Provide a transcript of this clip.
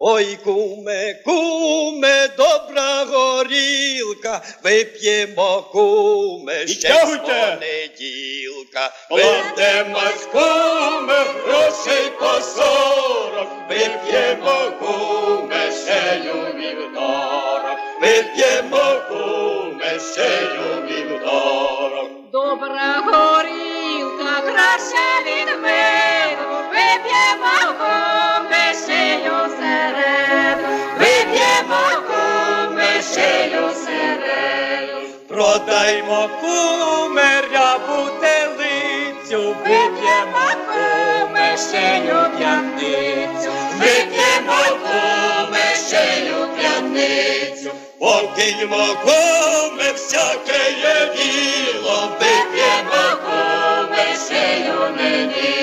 Ой, куме, куме, добра горілка, вип'ємо, куме, ще з понеділка. Кладемо з куме грошей по сорок, вип'ємо куме шею вівторок, вип'ємо куме шею вівторок. Добра горілка, краще Продаймо кумер, я бутелицю, вип'ємо куме ще п'ятницю, вип'ємо куме ще п'ятницю, покиньмо куме всяке є діло, вип'ємо куме ще неділо.